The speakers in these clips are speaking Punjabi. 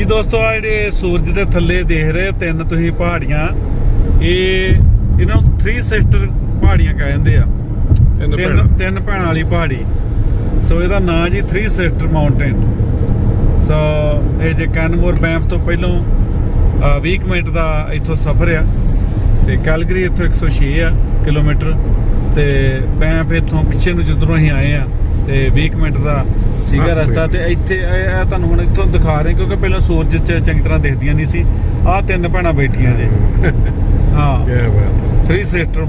ਜੀ ਦੋਸਤੋ ਆ ਜਿਹੜੇ ਸੂਰਜ ਦੇ ਥੱਲੇ ਦੇਖ ਰਹੇ ਤਿੰਨ ਤੁਸੀਂ ਪਹਾੜੀਆਂ ਇਹ ਇਹਨਾਂ ਨੂੰ 3 ਸਿਸਟਰ ਪਹਾੜੀਆਂ ਕਹਿੰਦੇ ਆ। ਤਿੰਨ ਤਿੰਨ ਭੈਣਾਂ। ਵਾਲੀ ਪਹਾੜੀ। ਸੋ ਇਹਦਾ ਨਾਂ ਜੀ 3 ਸਿਸਟਰ ਮਾਊਂਟੇਨ ਸੋ ਇਹ ਜੇ ਕੈਨਮੋਰ ਬੈਂਪ ਤੋਂ ਪਹਿਲੋਂ ਅ, 20 ਕੁ ਮਿੰਟ ਦਾ ਇੱਥੋਂ ਸਫ਼ਰ ਆ। ਤੇ ਕੈਲਗਰੀ ਇੱਥੋਂ 106 ਆ ਕਿਲੋਮੀਟਰ। ਤੇ ਬੈਂਪ ਇੱਥੋਂ ਪਿੱਛੇ ਨੂੰ ਜਿੱਧਰੋਂ ਅਸੀਂ ਆਏ ਆ ਤੇ 20 ਕੁ ਮਿੰਟ ਦਾ ਸੀਗਾ ਰਸਤਾ ਤੇ ਇੱਥੇ ਇਹ ਤੁਹਾਨੂੰ ਹੁਣ ਇੱਥੋਂ ਦਿਖਾ ਰਹੇ ਕਿਉਂਕਿ ਪਹਿਲਾਂ ਸੂਰਜ ਚ ਚੰਗੀ ਤਰ੍ਹਾਂ ਦਿਖਦੀਆਂ ਨਹੀਂ ਸੀ। ਆਹ ਤਿੰਨ ਭੈਣਾਂ ਬੈਠੀਆਂ ਜੇ। ਹਾਂ। ਕੀ ਬਾਤ 3 ਸਿਸਟਰ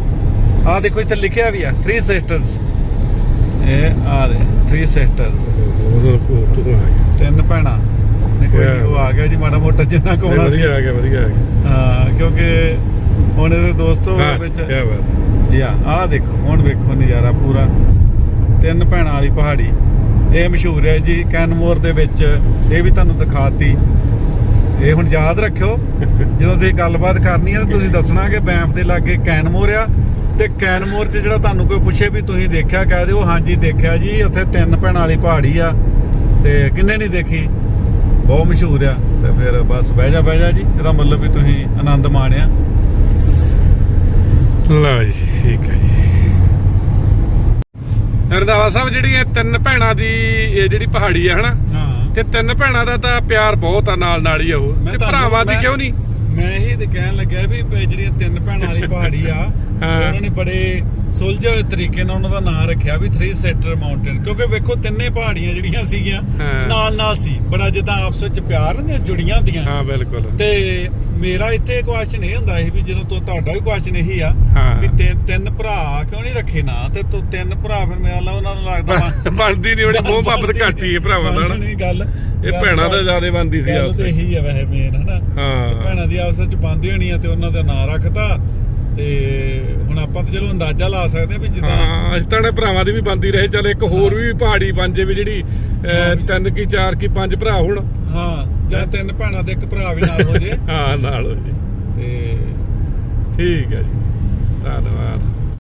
ਆ ਦੇਖੋ ਇੱਥੇ ਲਿਖਿਆ ਵੀ ਆ 3 ਸਿਸਟਰਸ ਇਹ ਆ ਦੇ 3 ਸਿਸਟਰਸ ਤਿੰਨ ਭੈਣਾਂ। ਨੇ ਕੋਈ ਨੀ, ਉਹ ਆ ਗਿਆ ਜੀ ਮਾੜਾ ਮੋਟਾ ਜਿੰਨਾ ਕੋਣਾ ਸੀ ਵਧੀਆ ਆ ਗਿਆ ਵਧੀਆ ਆ ਗਿਆ। ਹਾਂ ਕਿਉਂਕਿ ਹੁਣ ਇਹਦੇ ਦੋਸਤੋ ਵਿੱਚ ਕੀ ਬਾਤ ਯਾ ਆਹ ਦੇਖੋ ਹੁਣ ਵੇਖੋ ਨਜ਼ਾਰਾ ਪੂਰਾ। ਤਿੰਨ ਭੈਣਾਂ ਵਾਲੀ ਪਹਾੜੀ। ਇਹ ਮਸ਼ਹੂਰ ਹੈ ਜੀ ਕੈਨਮੋਰ ਦੇ ਵਿੱਚ। ਇਹ ਵੀ ਤੁਹਾਨੂੰ ਦਿਖਾਤੀ। ਇਹ ਹੁਣ ਯਾਦ ਰੱਖਿਓ, ਜਦੋਂ ਤੁਸੀਂ ਗੱਲਬਾਤ ਕਰਨੀ ਹੈ ਤਾਂ ਤੁਸੀਂ ਦੱਸਣਾ ਕਿ ਬੈਂਫ ਦੇ ਲਾਗੇ ਕੈਨਮੋਰ ਆ। ਤੇ ਕੈਨਮੋਰ 'ਚ ਜਿਹੜਾ ਤੁਹਾਨੂੰ ਕੋਈ ਪੁੱਛੇ ਵੀ ਤੁਸੀਂ ਦੇਖਿਆ, ਕਹਿ ਦਿਓ, ਹਾਂਜੀ, ਦੇਖਿਆ ਜੀ, ਉੱਥੇ ਤਿੰਨ ਭੈਣਾਂ ਵਾਲੀ ਪਹਾੜੀ ਆ। ਤੇ ਕਿੰਨੇ ਨਹੀਂ ਦੇਖੀ? ਬਹੁਤ ਮਸ਼ਹੂਰ ਆ। ਤੇ ਫਿਰ ਬਸ ਬਹਿ ਜਾ ਬਹਿ ਜਾ ਜੀ, ਇਹਦਾ ਮਤਲਬ ਵੀ ਤੁਸੀਂ ਆਨੰਦ ਮਾਣਿਆ। ਲਓ ਜੀ, ਠੀਕ ਹੈ ਜੀ। ਰੰਦਾਵਾ ਸਾਹਿਬ ਜਿਹੜੀ ਇਹ ਤਿੰਨ ਭੈਣਾਂ ਦੀ ਇਹ ਜਿਹੜੀ ਪਹਾੜੀ ਆ ਹਨਾ? ਹਾਂ। ਤੇ ਤਿੰਨ ਭੈਣਾਂ ਦਾ ਤਾਂ ਪਿਆਰ ਬਹੁਤ ਆ ਨਾਲ ਨਾਲ ਹੀ ਆ ਉਹ। ਮੈਂ ਤੇ ਤੁਹਾਨੂੰ- ਭਰਾਵਾਂ ਦੀ ਮੈਂ- ਕਿਉਂ ਨਹੀਂ? ਮੈਂ ਇਹੀ ਤੇ ਕਹਿਣ ਲੱਗਿਆ ਵੀ ਪ- ਜਿਹੜੀਆਂ ਤਿੰਨ ਭੈਣਾਂ ਵਾਲੀ ਪਹਾੜੀ ਆ। ਉਹਨਾਂ ਨੇ ਬੜੇ ਸੁਲਝੇ ਹੋਏ ਤਰੀਕੇ ਨਾਲ ਉਹਨਾਂ ਦਾ ਨਾਮ ਰੱਖਿਆ ਵੀ 3 ਸੈਕਟਰ ਮਾਊਂਟੇਨ ਕਿਉਂਕਿ ਵੇਖੋ ਤਿੰਨੇ ਪਹਾੜੀਆਂ ਜਿਹੜੀਆਂ ਸੀਗੀਆਂ ਹਾਂ। ਨਾਲ ਨਾਲ ਸੀ ਬੜਾ ਜਿੱਦਾਂ ਆਪਸ ਵਿੱਚ ਪਿਆਰ ਹੁੰਦੀਆਂ ਜੁੜੀਆਂ ਹੁੰਦੀਆਂ। ਹਾਂ ਬਿਲਕੁਲ। ਤੇ ਮੇਰਾ ਇੱਥੇ ਕੁਐਸਚਨ ਇਹ ਹੁੰਦਾ ਸੀ ਵੀ ਜਦੋਂ ਤੋਂ ਤੁਹਾਡਾ ਵੀ ਕੁਐਸਚਨ ਇਹੀ ਆ ਹਾਂ। ਵੀ ਤਿੰਨ ਤਿੰਨ ਭਰਾ ਕਿਉਂ ਨਹੀਂ ਰੱਖੇ ਨਾ? ਤੇ ਤੂੰ ਤਿੰਨ ਭਰਾ ਫਿਰ ਮੇਰਾ ਲਾ ਉਹਨਾਂ ਨੂੰ ਲੱਗਦਾ ਵਾ- ਬਣਦੀ ਨਹੀਂ ਉਹਦੀ ਮੋਹ ਮੁਹੱਬਤ ਘੱਟ ਹੀ ਹੈ ਭਰਾਵਾਂ ਦਾ ਨਹੀਂ ਗੱਲ। ਇਹ ਭੈਣਾਂ ਦਾ ਜ਼ਿਆਦਾ ਬਣਦੀ ਸੀ ਆਪਸ ਤੇ ਵਿੱਚ। ਇਹੀ ਆ ਵੈਸੇ ਮੇਨ ਹਨਾ? ਹਾਂ। ਭੈਣਾਂ ਦੀ ਆਪਸ ਵਿੱਚ ਬੰਦੀ ਹੋਣੀ ਆ ਤੇ ਉਹਨਾਂ ਦਾ ਨਾਂ ਰੱਖਤਾ। ਤੇ ਹੁਣ ਆਪਾਂ ਤਾਂ ਚਲੋ ਅੰਦਾਜ਼ਾ ਲਾ ਸਕਦੇ ਆ ਵੀ ਜਿੱਦਾਂ ਹਾਂ ਅਸੀਂ ਤਾਂ ਨੇ ਭਰਾਵਾਂ ਦੀ ਵੀ ਬੰਦੀ ਰਹੇ ਚੱਲ ਇੱਕ ਹੋਰ ਵੀ ਪਹਾੜੀ ਬਣ ਜੇ ਵੀ ਜਿਹੜੀ ਅਹ, ਤਿੰਨ ਕੀ ਚਾਰ ਕੀ ਪੰਜ ਭਰਾ ਹੋਣ। ਹਾਂ ਜਾਂ ਤਿੰਨ ਭੈਣਾਂ ਤੇ ਇੱਕ ਭਰਾ ਵੀ ਨਾਲ ਹੋ ਜੇ। ਹਾਂ ਨਾਲ ਹੋ ਜੀ। ਤੇ ਠੀਕ ਹੈ ਜੀ। ਧੰਨਵਾਦ।